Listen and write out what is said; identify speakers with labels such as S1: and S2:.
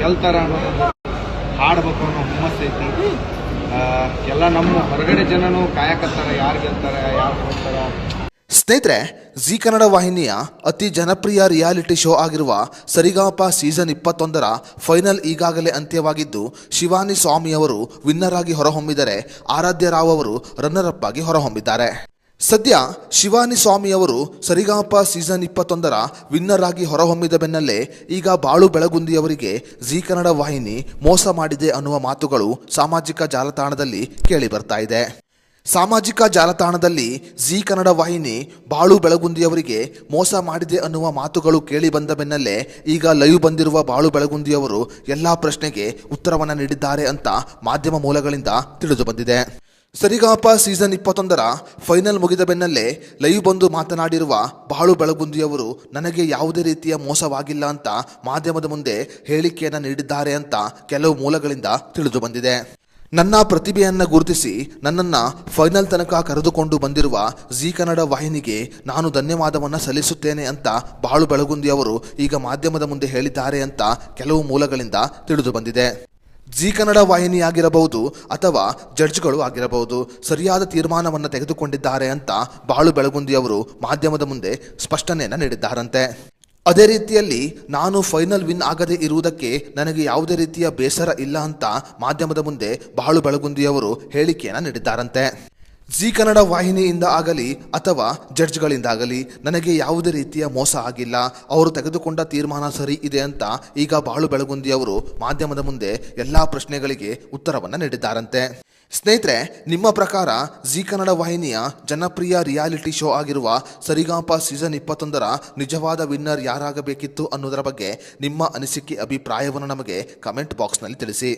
S1: ಗೆಲ್ತಾರ ಅನ್ನೋದು ಹಾಡ್ಬೇಕು ಅನ್ನೋ ಹುಮ್ಮಸ್ ಐತಿ. ಎಲ್ಲ ನಮ್ಮ ಹೊರಗಡೆ ಜನನು ಕಾಯಕತ್ತಾರ, ಯಾರು ಗೆಲ್ತಾರ, ಯಾರು ಹೋಗ್ತಾರ.
S2: ಸ್ನೇಹಿತರೆ, ಜಿ ಕನ್ನಡ ವಾಹಿನಿಯ ಅತಿ ಜನಪ್ರಿಯ ರಿಯಾಲಿಟಿ ಶೋ ಆಗಿರುವ ಸರಿಗಾಪ ಸೀಸನ್ ಇಪ್ಪತ್ತೊಂದರ ಫೈನಲ್ ಈಗಾಗಲೇ ಅಂತ್ಯವಾಗಿದ್ದು, ಶಿವಾನಿ ಸ್ವಾಮಿಯವರು ವಿನ್ನರ್ ಆಗಿ ಹೊರಹೊಮ್ಮಿದರೆ ಆರಾಧ್ಯ ರಾವ್ ಅವರು ರನ್ನರ್ ಅಪ್ ಆಗಿ ಹೊರಹೊಮ್ಮಿದ್ದಾರೆ. ಸದ್ಯ ಶಿವಾನಿ ಸ್ವಾಮಿಯವರು ಸರಿಗಾಪ ಸೀಸನ್ ಇಪ್ಪತ್ತೊಂದರ ವಿನ್ನರ್ ಆಗಿ ಹೊರಹೊಮ್ಮಿದ ಬೆನ್ನಲ್ಲೇ ಈಗ ಬಾಳು ಬೆಳಗುಂದಿಯವರಿಗೆ ಜಿ ಕನ್ನಡ ವಾಹಿನಿ ಮೋಸ ಮಾಡಿದೆ ಅನ್ನುವ ಮಾತುಗಳು ಸಾಮಾಜಿಕ ಜಾಲತಾಣದಲ್ಲಿ ಕೇಳಿ ಬರ್ತಾ ಇದೆ. ಸಾಮಾಜಿಕ ಜಾಲತಾಣದಲ್ಲಿ ಜಿ ಕನ್ನಡ ವಾಹಿನಿ ಬಾಳು ಬೆಳಗುಂದಿಯವರಿಗೆ ಮೋಸ ಮಾಡಿದೆ ಅನ್ನುವ ಮಾತುಗಳು ಕೇಳಿ ಬಂದ ಬೆನ್ನಲ್ಲೇ ಈಗ ಲೈವ್ ಬಂದಿರುವ ಬಾಳು ಬೆಳಗುಂದಿಯವರು ಎಲ್ಲಾ ಪ್ರಶ್ನೆಗೆ ಉತ್ತರವನ್ನು ನೀಡಿದ್ದಾರೆ ಅಂತ ಮಾಧ್ಯಮ ಮೂಲಗಳಿಂದ ತಿಳಿದು ಬಂದಿದೆ. ಸರಿಗಾಪ ಸೀಸನ್ ಇಪ್ಪತ್ತೊಂದರ ಫೈನಲ್ ಮುಗಿದ ಬೆನ್ನಲ್ಲೇ ಲೈವ್ ಬಂದು ಮಾತನಾಡಿರುವ ಬಾಳು ಬೆಳಗುಂದಿಯವರು, ನನಗೆ ಯಾವುದೇ ರೀತಿಯ ಮೋಸವಾಗಿಲ್ಲ ಅಂತ ಮಾಧ್ಯಮದ ಮುಂದೆ ಹೇಳಿಕೆಯನ್ನು ನೀಡಿದ್ದಾರೆ ಅಂತ ಕೆಲವು ಮೂಲಗಳಿಂದ ತಿಳಿದು ಬಂದಿದೆ. ನನ್ನ ಪ್ರತಿಭೆಯನ್ನು ಗುರುತಿಸಿ ನನ್ನನ್ನು ಫೈನಲ್ ತನಕ ಕರೆದುಕೊಂಡು ಬಂದಿರುವ ಜಿ ಕನ್ನಡ ವಾಹಿನಿಗೆ ನಾನು ಧನ್ಯವಾದವನ್ನು ಸಲ್ಲಿಸುತ್ತೇನೆ ಅಂತ ಬಾಳು ಬೆಳಗುಂದಿಯವರು ಈಗ ಮಾಧ್ಯಮದ ಮುಂದೆ ಹೇಳಿದ್ದಾರೆ ಅಂತ ಕೆಲವು ಮೂಲಗಳಿಂದ ತಿಳಿದು ಬಂದಿದೆ. ಜಿ ಕನ್ನಡ ವಾಹಿನಿಯಾಗಿರಬಹುದು ಅಥವಾ ಜಡ್ಜ್ಗಳು ಆಗಿರಬಹುದು. ಸರಿಯಾದ ತೀರ್ಮಾನವನ್ನು ತೆಗೆದುಕೊಂಡಿದ್ದಾರೆ ಅಂತ ಬಾಳು ಬೆಳಗುಂದಿ ಅವರು ಮಾಧ್ಯಮದ ಮುಂದೆ ಸ್ಪಷ್ಟನೆಯನ್ನು ನೀಡಿದ್ದಾರಂತೆ. ಅದೇ ರೀತಿಯಲ್ಲಿ ನಾನು ಫೈನಲ್ ವಿನ್ ಆಗದೆ ಇರುವುದಕ್ಕೆ ನನಗೆ ಯಾವುದೇ ರೀತಿಯ ಬೇಸರ ಇಲ್ಲ ಅಂತ ಮಾಧ್ಯಮದ ಮುಂದೆ ಬಾಳು ಬೆಳಗುಂದಿಯವರು ಹೇಳಿಕೆಯನ್ನು ನೀಡಿದ್ದಾರಂತೆ. ಜಿ ಕನ್ನಡ ವಾಹಿನಿಯಿಂದ ಆಗಲಿ ಅಥವಾ ಜಡ್ಜ್ಗಳಿಂದಾಗಲಿ ನನಗೆ ಯಾವುದೇ ರೀತಿಯ ಮೋಸ ಆಗಿಲ್ಲ. ಅವರು ತೆಗೆದುಕೊಂಡ ತೀರ್ಮಾನ ಸರಿ ಇದೆ ಅಂತ ಈಗ ಬಾಳು ಬೆಳಗುಂದಿ ಅವರು ಮಾಧ್ಯಮದ ಮುಂದೆ ಎಲ್ಲ ಪ್ರಶ್ನೆಗಳಿಗೆ ಉತ್ತರವನ್ನು ನೀಡಿದ್ದಾರಂತೆ. ಸ್ನೇಹಿತರೆ, ನಿಮ್ಮ ಪ್ರಕಾರ ಜಿ ಕನ್ನಡ ವಾಹಿನಿಯ ಜನಪ್ರಿಯ ರಿಯಾಲಿಟಿ ಶೋ ಆಗಿರುವ ಸರಿಗಾಂಪ ಸೀಸನ್ ಇಪ್ಪತ್ತೊಂದರ ನಿಜವಾದ ವಿನ್ನರ್ ಯಾರಾಗಬೇಕಿತ್ತು ಅನ್ನೋದರ ಬಗ್ಗೆ ನಿಮ್ಮ ಅನಿಸಿಕೆ ಅಭಿಪ್ರಾಯವನ್ನು ನಮಗೆ ಕಮೆಂಟ್ ಬಾಕ್ಸ್ನಲ್ಲಿ ತಿಳಿಸಿ.